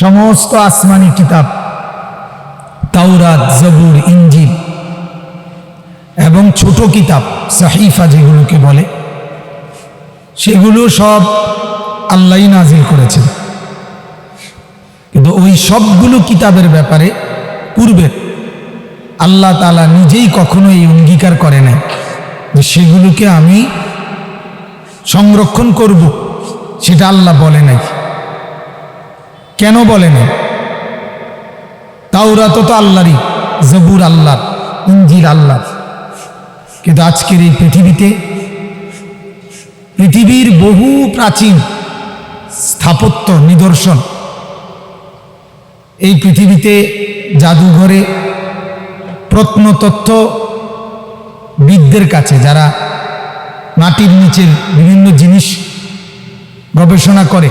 সমস্ত আসমানি কিতাব, তাওরাত, জবুর ইঞ্জিল এবং ছোট কিতাব, সাহিফা যেগুলোকে বলে, সেগুলো সব আল্লাহ নাজিল করেছেন। কিন্তু ওই সবগুলো কিতাবের ব্যাপারে পূর্বের আল্লাহ তালা নিজেই কখনো এই অঙ্গীকার করে নাই যে সেগুলোকে আমি সংরক্ষণ করব, সেটা আল্লাহ বলে নাই। কেন বলে নাই তাওরাত তো আল্লাহরই, জবুর আল্লাহর ইঞ্জিল আল্লাহর কিন্তু আজকের এই পৃথিবীতে পৃথিবীর বহু প্রাচীন স্থাপত্য নিদর্শন, এই পৃথিবীতে জাদুঘরে প্রত্নতত্ত্ব বিদদের কাছে, যারা মাটির নিচের বিভিন্ন জিনিস গবেষণা করে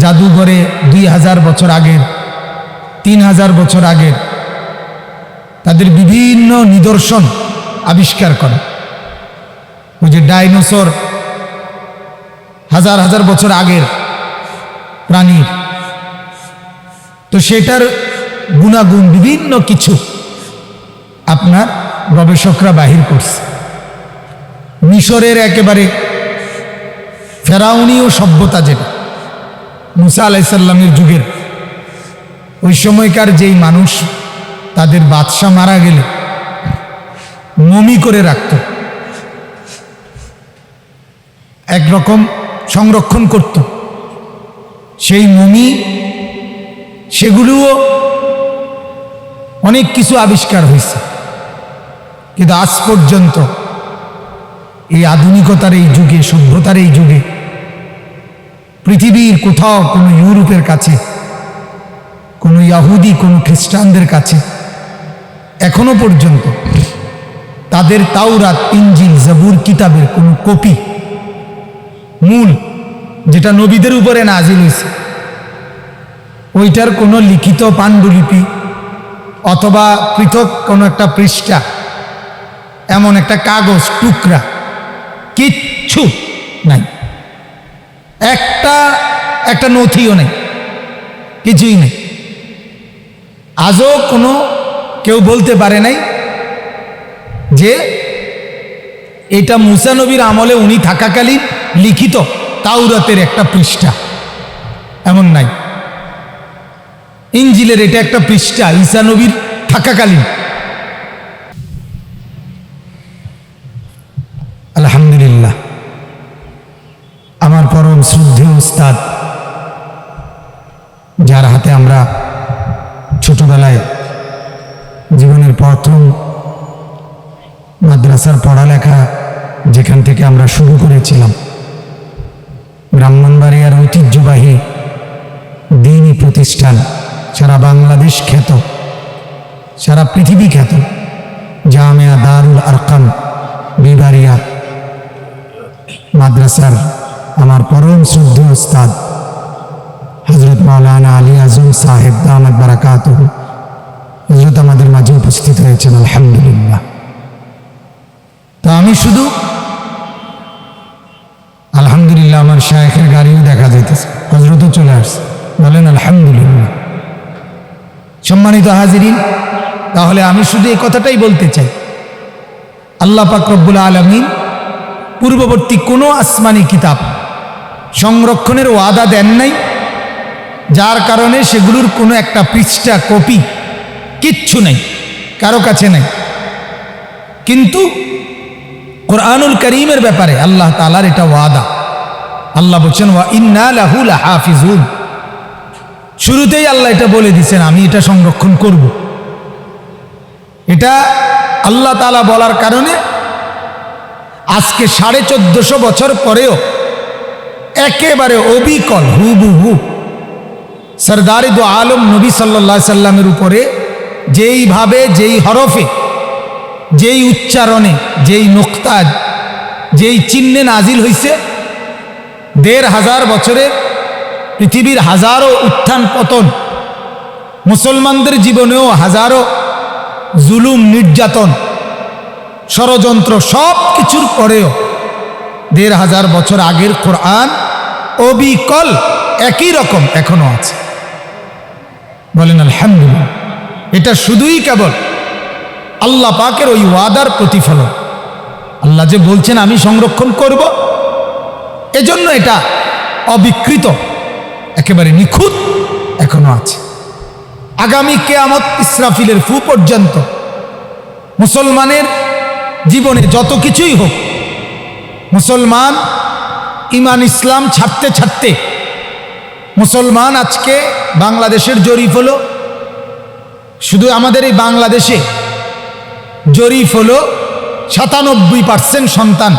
জাদুঘরে দুই হাজার বছর আগের, তিন হাজার বছর আগের তাদের বিভিন্ন নিদর্শন আবিষ্কার করে। ওই যে ডাইনোসর হাজার হাজার বছর আগের প্রাণীর। তো সেটার গুণাগুণ বিভিন্ন কিছু আপনার গবেষকরা বাহির করছে। মিশরের একেবারে ফেরাউনীয় সভ্যতা যেটা। মুসা আলাইসাল্লামের যুগের। ওই সময়কার যেই মানুষ, তাদের বাদশাহ মারা গেলে, মমি করে রাখত। একরকম সংরক্ষণ করত। সেই মমি, সেগুলোও অনেক কিছু আবিষ্কার হয়েছে। কিন্তু আজ পর্যন্ত এই আধুনিকতার এই যুগে, সভ্যতার এই যুগে পৃথিবীর কোথাও কোনো ইউরোপের কাছে, কোনো ইয়াহুদি কোনো খ্রিস্টানদের কাছে, এখনও পর্যন্ত তাদের তাওরাত ইঞ্জিল জবুর কিতাবের কোনো কপি, মূল যেটা নবীদের উপরে নাজিল হয়েছে, ওইটার কোনো লিখিত পাণ্ডুলিপি অথবা পৃথক কোনো একটা পৃষ্ঠা, এমন একটা কাগজ, টুকরা, কিচ্ছু নাই। একটা একটা নথিও নেই, কিছুই নেই। আজও কোনো, কেউ বলতে পারে নাই যে এটা মুসানবীর আমলে উনি থাকাকালীন লিখিত তাওরাতের একটা পৃষ্ঠা। এমন নাই। ইঞ্জিলের এটা একটা পৃষ্ঠা ঈসানবীর থাকাকালীন। আলহামদুলিল্লাহ আমার পরম উস্তাদ যার হাতে আমরা ছোটবেলায় জীবনের প্রথম মাদ্রাসার পড়ালেখা যেখান থেকে আমরা শুরু করেছিলাম, ব্রাহ্মণবাড়িয়ার ঐতিহ্যবাহী দিনই প্রতিষ্ঠান, সারা বাংলাদেশ খ্যাত, সারা পৃথিবী খ্যাত, জামিয়া দারুল আরকাম বিবারিয়া মাদ্রাসার আমার পরম শ্রদ্ধ ওস্তাদ হজরত মাওলানা আলী আজম সাহেব দামাদ বারাকাত হজরত আমাদের মাঝে উপস্থিত হয়েছেন, আলহামদুলিল্লাহ। তো আমি শুধু আলহামদুলিল্লাহ আমার শায়েখের গাড়িও দেখা যাইতেছে হজরতও চলে আসছে। বলেন, আলহামদুলিল্লাহ। সম্মানিত হাজিরিন, তাহলে আমি শুধু এই কথাটাই বলতে চাই। আল্লাহ পাক রব্বুল আলমিন পূর্ববর্তী কোনো আসমানি কিতাব সংরক্ষণের ওয়াদা দেন নাই। যার কারণে সেগুলোর কোনো একটা পৃষ্ঠা কপি কিচ্ছু নেই, কারও কাছে নেই। কিন্তু কোরআনুল করিমের ব্যাপারে আল্লাহ তালার এটা ওয়াদা। আল্লাহ বলছেন, ওয়া ইন্না লাহুল হাফিজুল শুরুতেই আল্লাহ এটা বলে দিছেন, আমি এটা সংরক্ষণ করব। এটা আল্লাহ তালা বলার কারণে আজকে সাড়ে চোদ্দশো বছর পরেও একেবারে অবিকল হুবু হু সরদার দু আলম নবী সাল্লা সাল্লামের উপরে যেইভাবে, যেই হরফে, যেই উচ্চারণে, যেই নোক্তাজ যেই চিহ্নে নাজিল হইছে, দেড় হাজার বছরে পৃথিবীর হাজারো উত্থান পতন, মুসলমানদের জীবনেও হাজারো জুলুম, নির্যাতন, ষড়যন্ত্র সব কিছুর পরেও দেড় হাজার বছর আগের কোরআন অবিকল একই রকম এখনও আছে। বলেন, আলহামদুলিল্লাহ। এটা শুধুই কেবল আল্লাহ পাকের ওই ওয়াদার প্রতিফলন। আল্লাহ যে বলছেন, আমি সংরক্ষণ করব। এজন্য এটা অবিকৃত, একেবারে নিখুঁত এখনও আছে। আগামী কেয়ামত ইসরাফিলের ফু পর্যন্ত মুসলমানের জীবনে যত কিছুই হোক, মুসলমান ইমান ইসলাম ছাড়তে ছাড়তে মুসলমান আজকে বাংলাদেশের জরিপ হলো, শুধু আমাদের এই বাংলাদেশে জরিপ হলো সাতানব্বই পার্সেন্ট সন্তান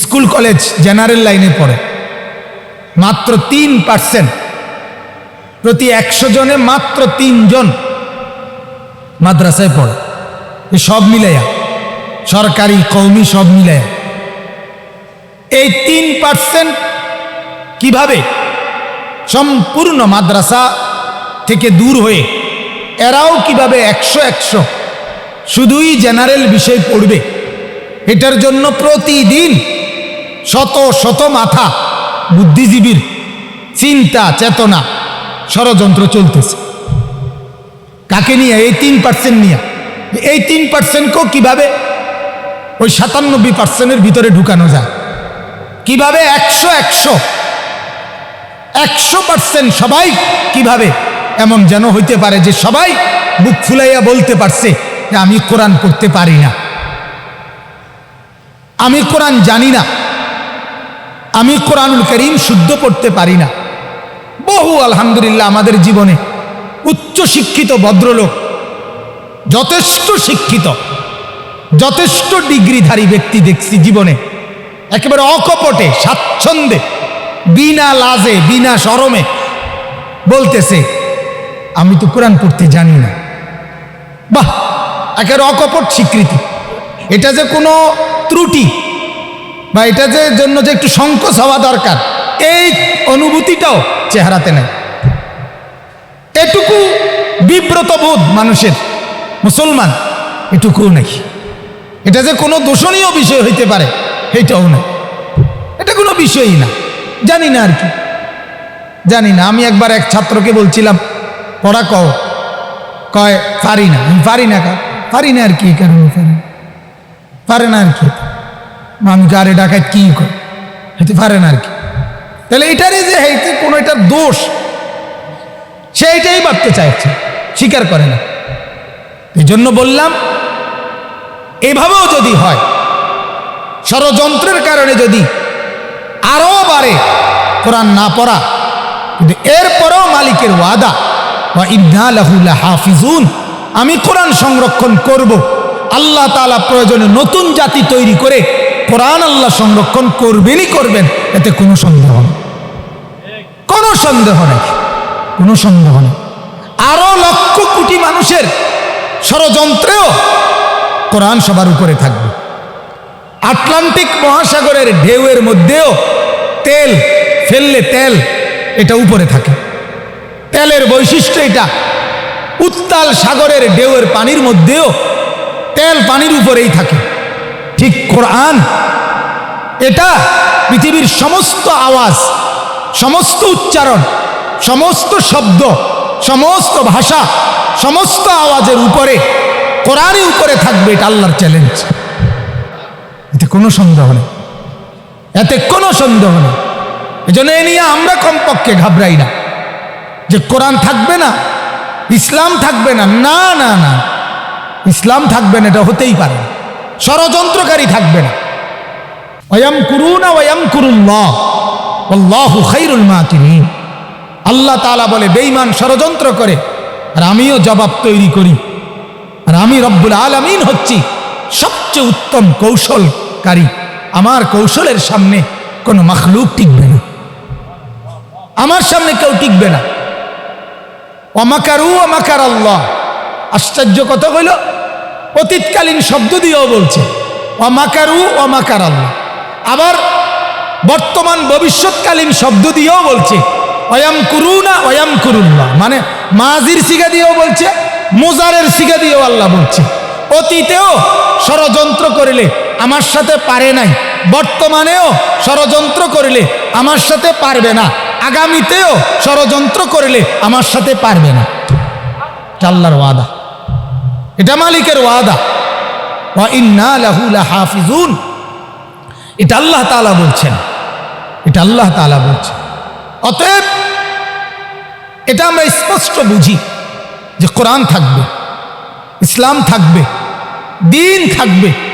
স্কুল কলেজ জেনারেল লাইনে পড়ে। মাত্র তিন পার্সেন্ট। প্রতি একশো জনে মাত্র তিনজন মাদ্রাসায় পড়ে। সব মিলাইয়া, সরকারি কৌমি সব মিলাইয়া। এই তিন পার্সেন্ট কীভাবে সম্পূর্ণ মাদ্রাসা থেকে দূর হয়ে এরাও কীভাবে একশো একশো শুধুই জেনারেল বিষয় পড়বে, এটার জন্য প্রতিদিন শত শত মাথা বুদ্ধিজীবীর চিন্তা, চেতনা, ষড়যন্ত্র চলতেছে। কাকে নিয়ে? এই তিন পার্সেন্ট নিয়ে। এই তিন পার্সেন্টকেও কীভাবে? ওই সাতানব্বই পার্সেন্টের ভিতরে ঢুকানো যায়। কীভাবে একশো একশো? একশো পার্সেন্ট সবাই কীভাবে এমন যেন হইতে পারে যে সবাই বুক ফুলাইয়া বলতে পারছে যে আমি কোরআন পড়তে পারি না। আমি কোরআন জানি না। আমি কোরআনুল করিম শুদ্ধ করতে পারি না। বহু আলহামদুলিল্লাহ আমাদের জীবনে উচ্চ শিক্ষিত ভদ্রলোক, যথেষ্ট শিক্ষিত, যথেষ্ট ডিগ্রিধারী ব্যক্তি দেখছি জীবনে। একেবারে অকপটে স্বাচ্ছন্দে বিনা লাজে, বিনা সরমে বলতেছে, আমি তো কোরআন পড়তে জানি না। বাহ, একেবারে অকপট স্বীকৃতি। এটা যে কোনো ত্রুটি বা এটা যে জন্য যে একটু সংকোচ হওয়া দরকার, এই অনুভূতিটাও চেহারাতে নেই। এটুকু বিব্রত বোধ মানুষের, মুসলমান, এটুকুও নেই। এটা যে কোনো দূষণীয় বিষয় হইতে পারে। এটাও না। এটা কোনো বিষয়ই না। জানি না আর কি। জানি না। আমি একবার এক ছাত্রকে বলছিলাম, পড়া কও। কয়, পারি না। আমি, পারি না কা পারি না আর কি কারণ, পারি। পারে না আর কি। আমি গাড়ি ডাকায় কি কয়? হইতে পারে না আর কি। তাহলে এটারই যে হইতে কোনো এটার দোষ সে এটাই ভাবতে চাইছে। স্বীকার করে না। এই জন্য বললাম, এভাবেও যদি হয় ষড়যন্ত্রের কারণে যদি আরও বাড়ে, কোরআন না পড়া, কিন্তু এরপরেও মালিকের ওয়াদা বা ইন্না লাহুল্লা হাফিজুন আমি কোরআন সংরক্ষণ করব। আল্লাহ তাআলা প্রয়োজনে নতুন জাতি তৈরি করে কোরআন আল্লাহ সংরক্ষণ করবেনই করবেন, এতে কোনো সন্দেহ নেই। কোনো সন্দেহ নেই। কোনো সন্দেহ নেই। আরও লক্ষ কোটি মানুষের ষড়যন্ত্রেও কোরআন সবার উপরে থাকবে। আটলান্টিক মহাসাগরের ঢেউয়ের মধ্যেও তেল ফেললে তেল, এটা উপরে থাকে। তেলের বৈশিষ্ট্য এটা। উত্তাল সাগরের ঢেউয়ের পানির মধ্যেও তেল পানির উপরেই থাকে। ঠিক কোরআন, এটা পৃথিবীর সমস্ত আওয়াজ, সমস্ত উচ্চারণ, সমস্ত শব্দ, সমস্ত ভাষা, সমস্ত আওয়াজের উপরে, কোরআনই উপরে থাকবে এটা আল্লাহর চ্যালেঞ্জ কোনো সন্দেহ নেই। এতে কোনো সন্দেহ নেই। এজন্য এ নিয়ে আমরা কমপক্ষে ঘাবড়াই না। যে কোরআন থাকবে না, ইসলাম থাকবে না না না না। ইসলাম থাকবে না, এটা হতেই পারে না। ষড়যন্ত্রকারী থাকবে না। ওয়াম কুরুনা ওয়াম কুরুল্লাহ। আল্লাহু খাইরুল মাকিরিন। আল্লাহ তালা বলে, বেঈমান ষড়যন্ত্র করে, আর আমিও জবাব তৈরি করি। আর আমি রব্বুল আলামিন হচ্ছি সবচেয়ে উত্তম কৌশলকারী আমার কৌশলের সামনে কোনো মাখলুক টিকবে না। আমার সামনে কেউ টিকবে না। অমাকারু অমাকার আল্লাহ আশ্চর্য কথা হইল? অতীতকালীন শব্দ দিয়েও বলছে অমাকারু অমাকার আল্লাহ আবার বর্তমান ভবিষ্যৎকালীন শব্দ দিয়েও বলছে অয়াম করু না অয়াম করুল্লাহ মানে মাজির সিগা দিয়েও বলছে, মোজারের সিগা দিয়েও আল্লাহ বলছে। অতীতেও ষড়যন্ত্র করিলে আমার সাথে পারে নাই। বর্তমানেও ষড়যন্ত্র করিলে আমার সাথে পারবে না। আগামীতেও ষড়যন্ত্র করলে আমার সাথে পারবে না। আল্লাহর ওয়াদা। এটা মালিকের ওয়াদা। লাহাফিজুন। এটা আল্লাহ তাআলা বলছেন। এটা আল্লাহ তাআলা বলছেন। অতএব এটা আমরা স্পষ্ট বুঝি যে কোরআন থাকবে, ইসলাম থাকবে, দিন থাকবে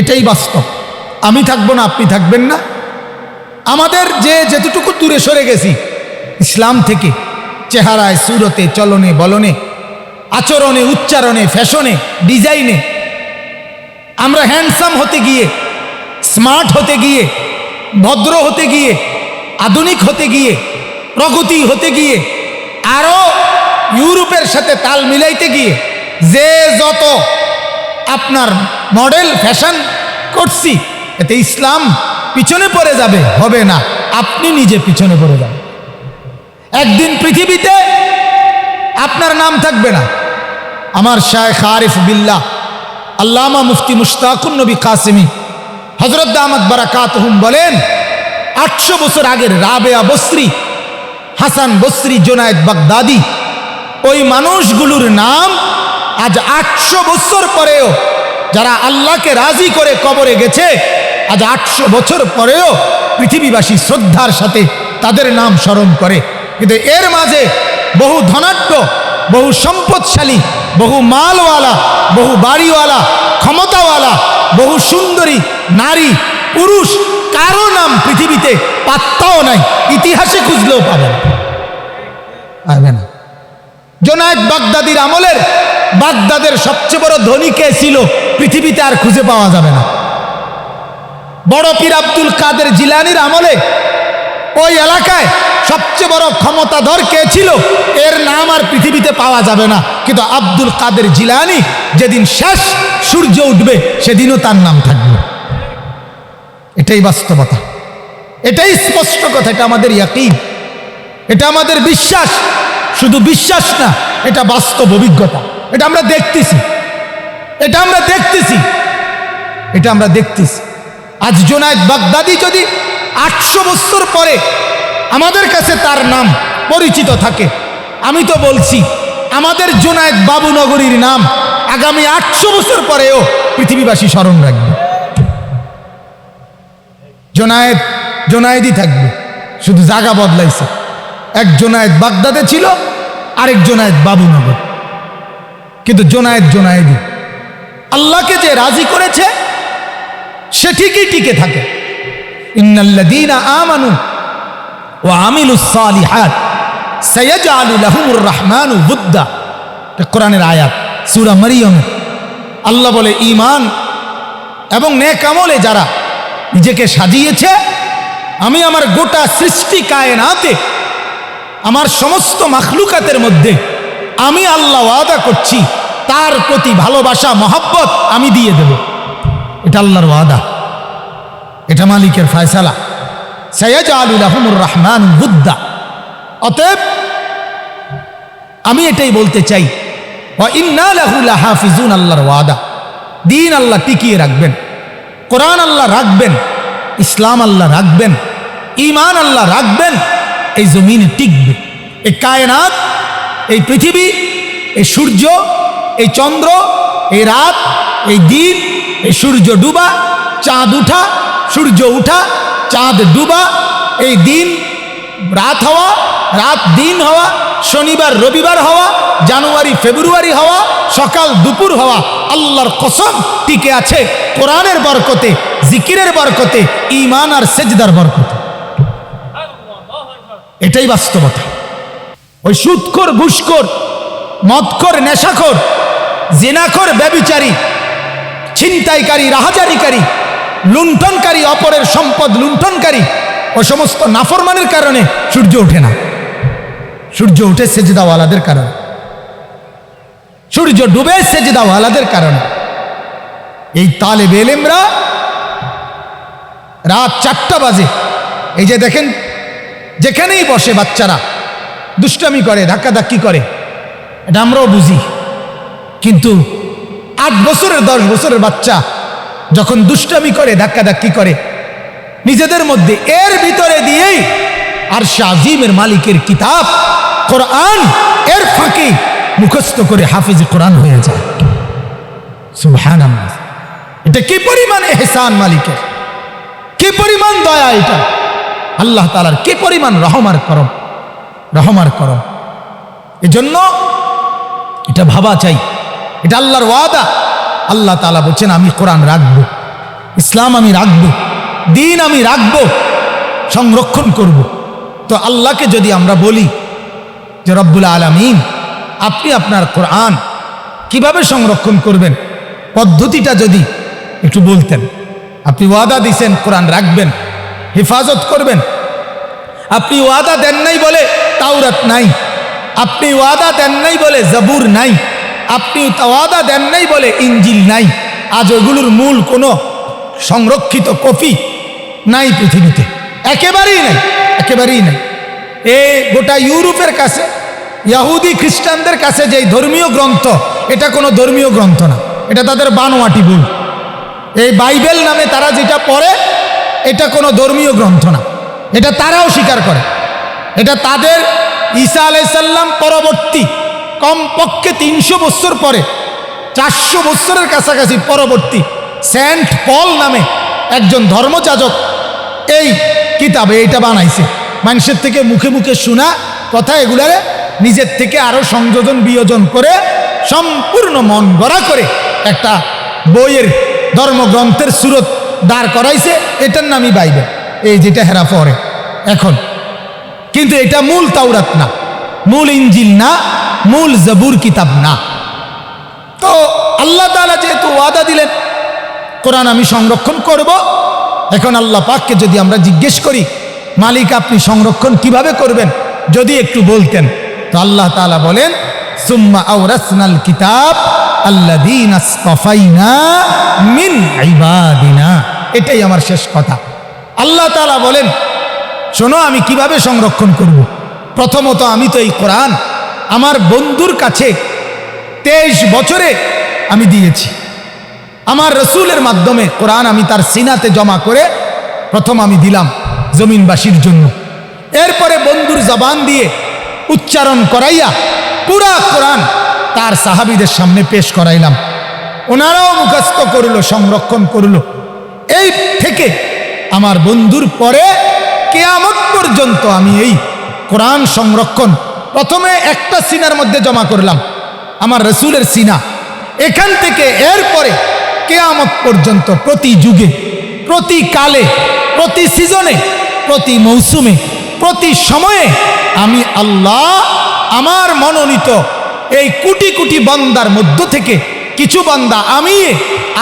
এটাই বাস্তব। আমি থাকব না, আপনি থাকবেন না। আমাদের যে যেতটুকু দূরে সরে গেছি, ইসলাম থেকে, চেহারায়, সুরতে, চলনে, বলনে, আচরণে, উচ্চারণে, ফ্যাশনে, ডিজাইনে, আমরা হ্যান্ডসাম হতে গিয়ে, স্মার্ট হতে গিয়ে, ভদ্র হতে গিয়ে, আধুনিক হতে গিয়ে, প্রগতি হতে গিয়ে, আরও ইউরোপের সাথে তাল মিলাইতে গিয়ে, যে যত আপনার মডেল, ফ্যাশন করছি। এতে ইসলাম পিছনে পড়ে যাবে, হবে না। আপনি নিজে পিছনে পড়ে যাবেন একদিন পৃথিবীতে আপনার নাম থাকবে না। আমার শায়েখ আরিফ বিল্লাহ, আল্লামা মুফতি মুশতাকুন নবী কাসিমি হজরত আহমদ বারাকাতহুম বলেন, আটশো বছর আগের রাবেয়া বসরি, হাসান বসরি, জোনায়েদ বাগদাদি, ওই মানুষগুলোর নাম আজ আটশো বছর পরেও যারা আল্লাহকে রাজি করে কবরে গেছে, আজ আটশো বছর পরেও পৃথিবীবাসী শ্রদ্ধার সাথে তাদের নাম স্মরণ করে। কিন্তু এর মাঝে বহু ধনাঢ্য, বহু সম্পদশালী, বহু মালওয়ালা, বহু বাড়িওয়ালা, ক্ষমতাওয়ালা, বহু সুন্দরী, নারী, পুরুষ, কারও নাম পৃথিবীতে পাত্তাও নাই, ইতিহাসে খুঁজলেও পাবে না। না। জোনায়েদ বাগদাদির আমলের বাগদাদের সবচেয়ে বড় ধনী কে ছিল? পৃথিবীতে আর খুঁজে পাওয়া যাবে না। বড় পীর আব্দুল কাদের জিলানির আমলে ওই এলাকায় সবচেয়ে বড় ক্ষমতাধর কে ছিল? এর নাম আর পৃথিবীতে পাওয়া যাবে না। কিন্তু আব্দুল কাদের জিলানি যেদিন শেষ সূর্য উঠবে, সেদিনও তার নাম থাকবে। এটাই বাস্তবতা। এটাই স্পষ্ট কথা, এটা আমাদের ইয়াকিন। এটা আমাদের বিশ্বাস। শুধু বিশ্বাস না, এটা বাস্তব অভিজ্ঞতা। এটা আমরা দেখতেছি। এটা আমরা দেখতেছি। এটা আমরা দেখতেছি। আজ জোনায়েদ বাগদাদি যদি আটশো বছর পরে আমাদের কাছে তার নাম পরিচিত থাকে, আমি তো বলছি, আমাদের জোনায়েদ বাবুনগরীর নাম আগামী আটশো বছর পরেও পৃথিবীবাসী স্মরণ রাখবে। জোনায়েদ, জোনায়েদই থাকবে। শুধু জায়গা বদলাইছে। এক জোনায়েদ বাগদাদে ছিল, আরেক জোনায়েদ বাবুনগর কিন্তু জোনায়েদ জোনায়েদই আল্লাহকে যে রাজি করেছে, সে ঠিকই টিকে থাকে। আমানু বুদ্দা। কোরআনের আয়াত, সূরা মারিয়ম। আল্লাহ বলে ইমান এবং নেক আমলে যারা নিজেকে সাজিয়েছে, আমি আমার গোটা সৃষ্টি কায়নাতে, আমার সমস্ত মাখলুকাতের মধ্যে আমি আল্লাহ ওয়াদা করছি, তার প্রতি ভালোবাসা, মহাব্বত আমি দিয়ে দেব। এটা আল্লাহর ওয়াদা। এটা মালিকের ফয়সালা। সৈয়দ আলুল আহমুর রহমান বুদ্দা। অতএব আমি এটাই বলতে চাই হাফিজুন আল্লাহর ওয়াদা। দিন আল্লাহ টিকিয়ে রাখবেন, কোরআন আল্লাহ রাখবেন, ইসলাম আল্লাহ রাখবেন ইমান আল্লাহ রাখবেন, এই জমিনে টিকবে। এই কায়নাত এই পৃথিবী, এই সূর্য, এই চন্দ্র, এই রাত, এই দিন, এই সূর্য ডুবা, চাঁদ উঠা, সূর্য উঠা, চাঁদ ডুবা, এই দিন রাত হওয়া, রাত দিন হওয়া, শনিবার, রবিবার হওয়া, জানুয়ারি, ফেব্রুয়ারি হওয়া, সকাল, দুপুর হওয়া, আল্লাহর কসম টিকে আছে কোরআনের বরকতে, জিকিরের বরকতে ইমান আর সেজদার বরকতে। এটাই বাস্তবতা। ওই সুৎখর, ঘুষখোর, মদখোর, নেশাখোর, জেনাখোর, ব্যবিচারী, ছিনতাইকারী, রাহাজারিকারী, লুণ্ঠনকারী, অপরের সম্পদ লুণ্ঠনকারী, ও সমস্ত নাফরমানের কারণে সূর্য ওঠে না। সূর্য উঠে সেজদাওয়ালাদের কারণে। সূর্য ডুবে সেজদাওয়ালাদের কারণে। এই তালে বেলেমরা রাত চারটা বাজে। এই যে দেখেন, যেখানেই বসে বাচ্চারা দুষ্টামি করে, ধাক্কাধাক্কি করে। এটা আমরাও বুঝি। কিন্তু আট বছরের, দশ বছরের বাচ্চা যখন দুষ্টামি করে, ধাক্কাধাক্কি করে, নিজেদের মধ্যে এর ভিতরে দিয়েই আর শাহিমের মালিকের কিতাব, কোরআন এর ফাঁকে মুখস্থ করে হাফিজ কোরআন হয়ে যায়। এটা কি পরিমাণ এহসান মালিকের? কি পরিমাণ দয়া এটা? আল্লাহ তালার কি পরিমাণ রহমার করম? রহমার করম এজন্য এটা ভাবা চাই। এটা আল্লাহর ওয়াদা। আল্লাহ তালা বলছেন, আমি কোরআন রাখব। ইসলাম আমি রাখব। দিন আমি রাখব। সংরক্ষণ করব। তো আল্লাহকে যদি আমরা বলি যে, রব্বুল আলমিন, আপনি আপনার কোরআন কীভাবে সংরক্ষণ করবেন? পদ্ধতিটা যদি একটু বলতেন। আপনি ওয়াদা দিছেন, কোরআন রাখবেন, হেফাজত করবেন আপনি ওয়াদা দেন নাই বলে তাওরাত নাই। আপনি ওয়াদা দেন নাই বলে জবুর নাই। আপনি ওয়াদা দেন নাই বলে ইঞ্জিল নাই। আজ ওগুলোর মূল কোনো সংরক্ষিত কপি নাই পৃথিবীতে। একেবারেই নাই একেবারেই নাই। এ গোটা ইউরোপের কাছে, ইয়াহুদি খ্রিস্টানদের কাছে যে ধর্মীয় গ্রন্থ, এটা কোনো ধর্মীয় গ্রন্থ না। এটা তাদের বানোয়াটি বই। এই বাইবেল নামে তারা যেটা পড়ে, এটা কোনো ধর্মীয় গ্রন্থ না। এটা তারাও স্বীকার করে। এটা তাদের ঈসা আলাইসাল্লাম পরবর্তী কমপক্ষে তিনশো বছর পরে, চারশো বছরের কাছাকাছি পরবর্তী সেন্ট পল নামে একজন ধর্মযাজক এই কিতাবে এইটা বানাইছে। মানুষের থেকে মুখে মুখে শোনা কথা এগুলারে নিজের থেকে আরও সংযোজন বিয়োজন করে সম্পূর্ণ মন গড়া করে একটা বইয়ের ধর্মগ্রন্থের সুরত দাঁড় করাইছে। এটার নামই বাইবেল। এই যেটা হেরা পরে এখন। কিন্তু এটা মূল তাওরাত না। মূল ইঞ্জিল না, মূল জবুর কিতাব না। তো আল্লাহ তাআলা যেহেতু ওয়াদা দিলেন, কোরআন আমি সংরক্ষণ করব। এখন আল্লাহ পাককে যদি আমরা জিজ্ঞেস করি, মালিক আপনি সংরক্ষণ কীভাবে করবেন? যদি একটু বলতেন। তো আল্লাহ তাআলা বলেন, সুম্মা আওরাসনাল কিতাব মিন এটাই আমার শেষ কথা। আল্লাহ তাআলা বলেন শোনো, আমি কীভাবে সংরক্ষণ করব। প্রথমত আমি তো এই কোরআন আমার বন্ধুর কাছে তেইশ বছরে আমি দিয়েছি। আমার রসুলের মাধ্যমে কোরআন আমি তার সিনাতে জমা করে প্রথম আমি দিলাম জমিনবাসীর জন্য। এরপরে বন্ধুর জবান দিয়ে উচ্চারণ করাইয়া পুরা কোরআন তার সাহাবিদের সামনে পেশ করাইলাম। ওনারাও মুখস্থ করল, সংরক্ষণ করল। এই থেকে আমার বন্ধুর পরে কেয়ামত পর্যন্ত আমি এই কোরআন সংরক্ষণ প্রথমে একটা সিনার মধ্যে জমা করলাম, আমার রসুলের সিনা। এখান থেকে এরপরে কেয়ামত পর্যন্ত প্রতি যুগে, প্রতি কালে, প্রতি সিজনে, প্রতি মৌসুমে, প্রতি সময়ে আমি আল্লাহ আমার মনোনীত এই কোটি কোটি বান্দার মধ্য থেকে কিছু বান্দা আমি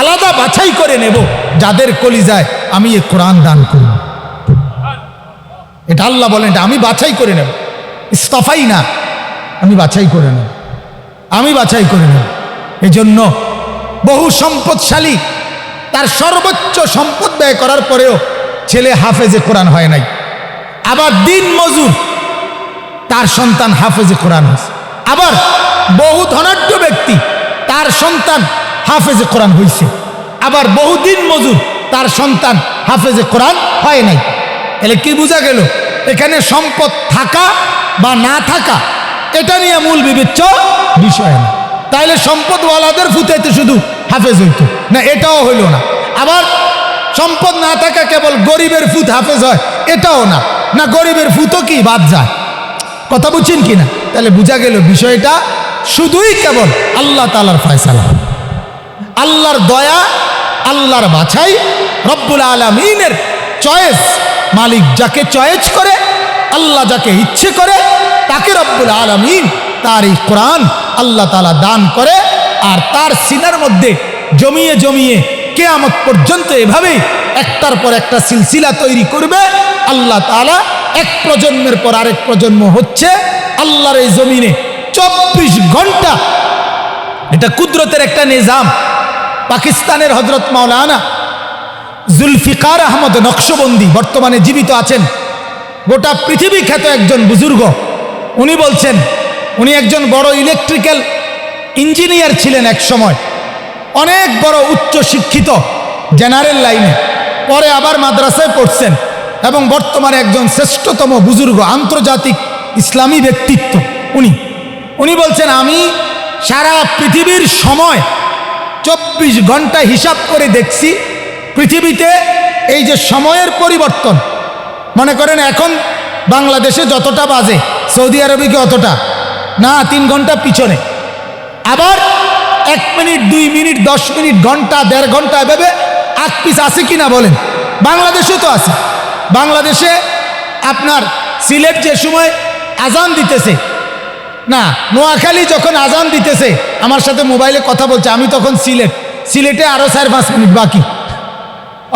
আলাদা বাছাই করে নেব, যাদের কলিজায় আমি এ কোরআন দান করব। এটা আল্লাহ বলেন এটা আমি বাছাই করে নেব। ইস্তফাই না। আমি বাছাই করে নেব। আমি বাছাই করে নেব। এজন্য বহু সম্পদশালী তার সর্বোচ্চ সম্পদ ব্যয় করার পরেও ছেলে হাফেজে কোরআন হয় নাই। আবার দিন মজুর তার সন্তান হাফেজে কোরআন হয়েছে। আবার বহু ধনাঢ্য ব্যক্তি তার সন্তান হাফেজে কোরআন হয়েছে আবার বহু দিন মজুর তার সন্তান হাফেজে কোরআন হয় নাই। তাহলে কি বোঝা গেল? এখানে সম্পদ থাকা বা না থাকা, এটা নিয়ে মূল বিবেচ্য বিষয় না। তাইলে সম্পদওয়ালাদের ফুটাইতে শুধু হাফেজ হইতো। না, এটাও হইল না। আবার সম্পদ না থাকা কেবল গরিবের ফুত হাফেজ হয়, এটাও না। না, গরিবের ফুতও কি বাদ যায়? কথা বুঝছেন কি না? তাহলে বোঝা গেল বিষয়টা শুধুই কেবল আল্লাহ তালার ফয়সালা। আল্লাহর দয়া, আল্লাহর বাছাই, রব্বুল আলমিনের চয়েস। মালিক যাকে চয়েস করে, আল্লাহ যাকে ইচ্ছে করে, তাকে রব্বুল আলমিন তার এই কোরআন আল্লাহ তালা দান করে, আর তার সিনার মধ্যে জমিয়ে জমিয়ে কেয়ামত পর্যন্ত এভাবেই একটার পর একটা সিলসিলা তৈরি করবে। আল্লাহ তালা এক প্রজন্মের পর আরেক প্রজন্ম হচ্ছে, আল্লাহর এই জমিনে চব্বিশ ঘণ্টা এটা কুদরতের একটা নিজাম। পাকিস্তানের হজরত মাওলানা জুলফিকার আহমদ নকশবন্দি বর্তমানে জীবিত আছেন। গোটা পৃথিবী খ্যাত একজন বুজুর্গ। উনি বলছেন, উনি একজন বড় ইলেকট্রিক্যাল ইঞ্জিনিয়ার ছিলেন এক সময়। অনেক বড় উচ্চ শিক্ষিত জেনারেল লাইনে পরে আবার মাদ্রাসায় পড়ছেন এবং বর্তমানে একজন শ্রেষ্ঠতম বুজুর্গ, আন্তর্জাতিক ইসলামী ব্যক্তিত্ব উনি। উনি বলছেন, আমি সারা পৃথিবীর সময় চব্বিশ ঘণ্টা হিসাব করে দেখছি পৃথিবীতে এই যে সময়ের পরিবর্তন, মনে করেন এখন বাংলাদেশে যতটা বাজে, সৌদি আরবে কি অতটা, না, তিন ঘণ্টা পিছনে। আবার এক মিনিট, দুই মিনিট, দশ মিনিট, ঘণ্টা, দেড় ঘণ্টা এভাবে আগ পিস আছে কি না বলেন? বাংলাদেশে তো আছে। বাংলাদেশে আপনার সিলেট যে সময় আজান দিতেছে, না, নোয়াখালী যখন আজান দিতেছে, আমার সাথে মোবাইলে কথা বলছে, আমি তখন সিলেট, সিলেটে আরও চার পাঁচ মিনিট বাকি।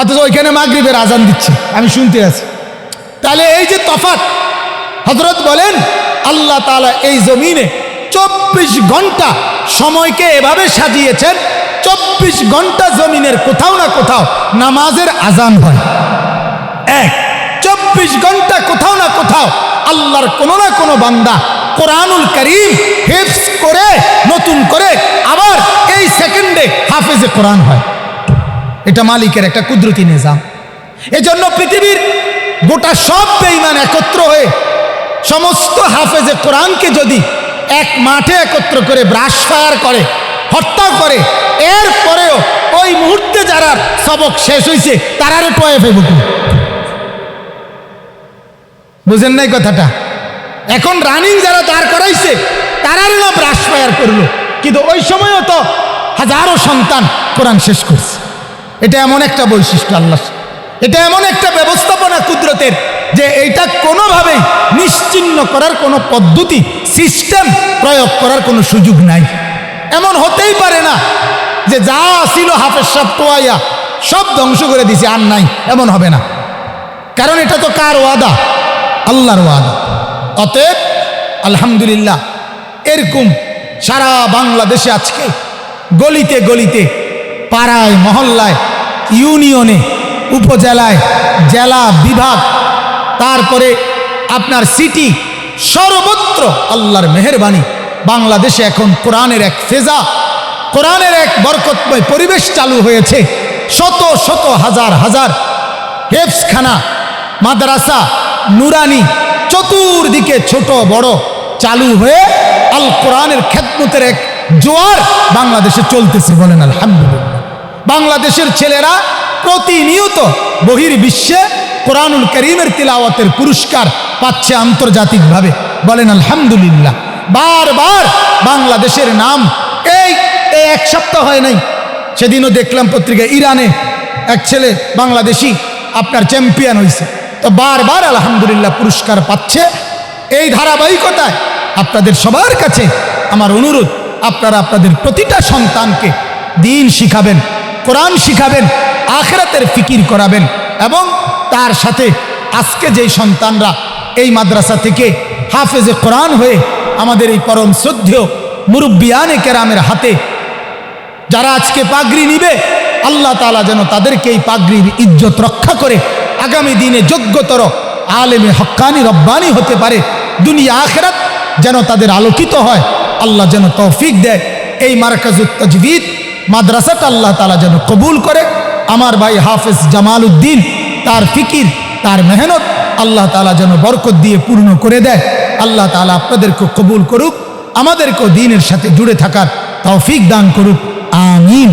অথচ ওইখানে মাগরিবের আজান দিচ্ছে। আমি শুনতে আছি। তাহলে এই যে তফাত হজরত বলেন, আল্লাহ তাআলা এই জমিনে চব্বিশ ঘণ্টা সময়কে এভাবে সাজিয়েছেন, চব্বিশ ঘণ্টা জমিনের কোথাও না কোথাও নামাজের আজান হয়। এক, চব্বিশ ঘণ্টা কোথাও না কোথাও আল্লাহর কোনো না কোনো বান্দা কোরআনুল করিম হেফস করে, নতুন করে আবার এই সেকেন্ডে হাফেজে কোরআন হয়। এটা মালিকের একটা কুদরতি নিজাম। এজন্য পৃথিবীর গোটা সব বেঈমান একত্র হয়ে সমস্ত হাফেজে কোরআনকে যদি এক মাঠে একত্র করে ব্রাশ ফায়ার করে, হত্যা করে, এর পরেও ওই মুহূর্তে যারা সবক শেষ হয়েছে তারারে টয়ে ফেবুকু বুঝেন নাই কথাটা? এখন রানিং যারা দাঁড় করাইছে তারার না ব্রাশ ফায়ার করল। কিন্তু ওই সময়ও তো হাজারো সন্তান কোরআন শেষ করছে। এটা এমন একটা বৈশিষ্ট্য আল্লাহ। এটা এমন একটা ব্যবস্থাপনা কুদরতের যে এইটা কোনোভাবেই নিশ্চিন্ন করার কোনো পদ্ধতি সিস্টেম প্রয়োগ করার কোনো সুযোগ নাই। এমন হতেই পারে না যে যা ছিল হাফের সব টোয়াইয়া সব ধ্বংস করে দিছে, আর নাই। এমন হবে না। কারণ এটা তো কার ওয়াদা? আল্লাহর ওয়াদা। অতএব, আলহামদুলিল্লাহ, এরকম সারা বাংলাদেশে আজকে গলিতে গলিতে পাড়ায়, মহল্লায়, ইউনিয়নে, উপজেলায়, জেলা বিভাগ, তারপরে আপনার সিটি সর্বত্র আল্লাহর মেহরবানি। বাংলাদেশে এখন কোরআনের এক ফেজা, কোরআনের এক বরকতময় পরিবেশ চালু হয়েছে। শত শত হাজার হাজার হেফসখানা মাদ্রাসা, নুরানি, চতুর্দিকে ছোট, বড় চালু হয়ে আল কোরআনের খেদমতের এক জোয়ার বাংলাদেশে চলতেছে বলেন আলহামদুলিল্লাহ। বাংলাদেশের ছেলেরা প্রতিনিয়ত বহির বিশ্বে কোরআনুল করিমের তিলাওয়াতের পুরস্কার পাচ্ছে আন্তর্জাতিকভাবে। বলেন, আলহামদুলিল্লাহ। বারবার বাংলাদেশের নাম এই এক সপ্তাহ হয় নাই। সেদিনও দেখলাম পত্রিকায় ইরানে এক ছেলে বাংলাদেশি আপনার চ্যাম্পিয়ন হয়েছে তো বারবার আলহামদুলিল্লাহ পুরস্কার পাচ্ছে। এই ধারাবাহিকতায় আপনাদের সবার কাছে আমার অনুরোধ, আপনারা আপনাদের প্রতিটা সন্তানকে দিন শিখাবেন। কোরআন শিখাবেন, আখেরাতের ফিকির করাবেন এবং তার সাথে আজকে যেই সন্তানরা এই মাদ্রাসা থেকে হাফেজে কোরআন হয়ে আমাদের এই পরম শ্রদ্ধেয় মুরব্বিয়ানে কেরামের হাতে যারা আজকে পাগড়ি নিবে, আল্লাহ তালা যেন তাদেরকে এই পাগড়ির ইজ্জত রক্ষা করে আগামী দিনে যোগ্যতর আলেমে হক্কানি রব্বানি হতে পারে। দুনিয়া আখেরাত যেন তাদের আলোকিত হয়, আল্লাহ যেন তৌফিক দেয়। এই মার্কাজুত তজবিদ মাদ্রাসাটা আল্লাহ তালা যেন কবুল করে। আমার ভাই হাফেজ জামাল উদ্দিন তার ফিকির, তার মেহনত আল্লাহ তালা যেন বরকত দিয়ে পূর্ণ করে দেয়। আল্লাহ তালা আপনাদেরকে কবুল করুক, আমাদেরকেও দিনের সাথে জুড়ে থাকার তৌফিক দান করুক। আমিন।